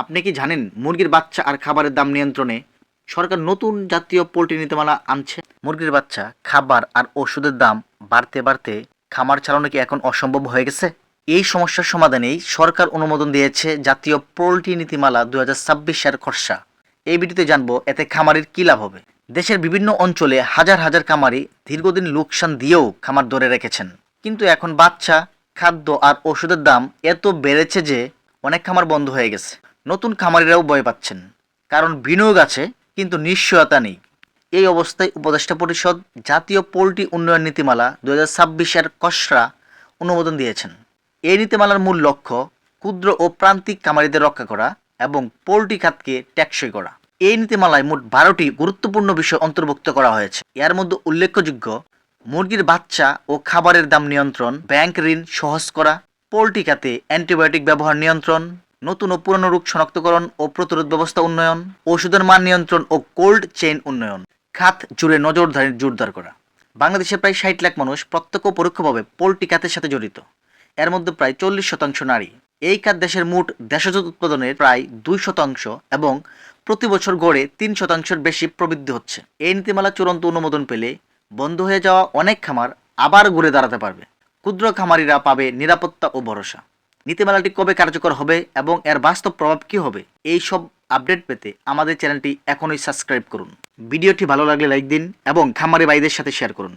আপনি কি জানেন মুরগির বাচ্চা আর খাবারের দাম নিয়ন্ত্রণে সরকার নতুন জাতীয় পোল্ট্রি নীতিমালা আনছে? মুরগির বাচ্চা, খাবার আর ওষুধের দাম বাড়তে বাড়তে খামার চালানো কি এখন অসম্ভব হয়ে গেছে? এই সমস্যার সমাধানেই সরকার অনুমোদন দিয়েছে জাতীয় পোল্ট্রি নীতিমালা দু হাজার ছাব্বিশের খরসা এই ভিডিওতে জানব এতে খামারের কী লাভ হবে। দেশের বিভিন্ন অঞ্চলে হাজার হাজার খামারি দীর্ঘদিন লোকসান দিয়েও খামার ধরে রেখেছেন। কিন্তু এখন বাচ্চা, খাদ্য আর ওষুধের দাম এত বেড়েছে যে অনেক খামার বন্ধ হয়ে গেছে। নতুন খামারিরাও ভয় পাচ্ছেন। কারণ বিনিয়োগ আছে, কিন্তু নিশ্চয়তা নেই। এই অবস্থায় উপদেষ্টা পরিষদ জাতীয় পোলট্রি উন্নয়ন নীতিমালা দু হাজার কসরা অনুমোদন দিয়েছেন। এই নীতিমালার মূল লক্ষ্য ক্ষুদ্র ও প্রান্তিক খামারিদের রক্ষা করা এবং পোল্ট্রি খাতকে টেকসই করা। এই নীতিমালায় মোট বারোটি গুরুত্বপূর্ণ বিষয় অন্তর্ভুক্ত করা হয়েছে। এর মধ্যে উল্লেখযোগ্য, মুরগির বাচ্চা ও খাবারের দাম নিয়ন্ত্রণ, ব্যাংক ঋণ সহজ করা, পোলট্রি খাতে অ্যান্টিবায়োটিক ব্যবহার নিয়ন্ত্রণ নতুন ও পুরনো রোগ শনাক্তকরণ ও প্রতিরোধ ব্যবস্থা উন্নয়ন, ওষুধের মান নিয়ন্ত্রণ ও কোল্ড চেইন উন্নয়ন। খাত জুড়ে নজরদারি জোরদার করা। বাংলাদেশে প্রায় ষাট লাখ মানুষ প্রত্যক্ষ পরোক্ষভাবে পোল্ট্রি খাতের সাথে জড়িত। এর মধ্যে প্রায় চল্লিশ শতাংশ নারী। এই খাত দেশের মোট দেশজ উৎপাদনের প্রায় দুই শতাংশ এবং প্রতি বছর গড়ে তিন শতাংশের বেশি প্রবৃদ্ধি হচ্ছে। এই নীতিমালা চূড়ান্ত অনুমোদন পেলে বন্ধ হয়ে যাওয়া অনেক খামার আবার ঘুরে দাঁড়াতে পারবে। ক্ষুদ্র খামারিরা পাবে নিরাপত্তা ও ভরসা। নীতিমালাটি কবে কার্যকর হবে এবং এর বাস্তব প্রভাব কী হবে, এই সব আপডেট পেতে আমাদের চ্যানেলটি এখনই সাবস্ক্রাইব করুন। ভিডিওটি ভালো লাগলে লাইক দিন এবং খামারি ভাইদের সাথে শেয়ার করুন।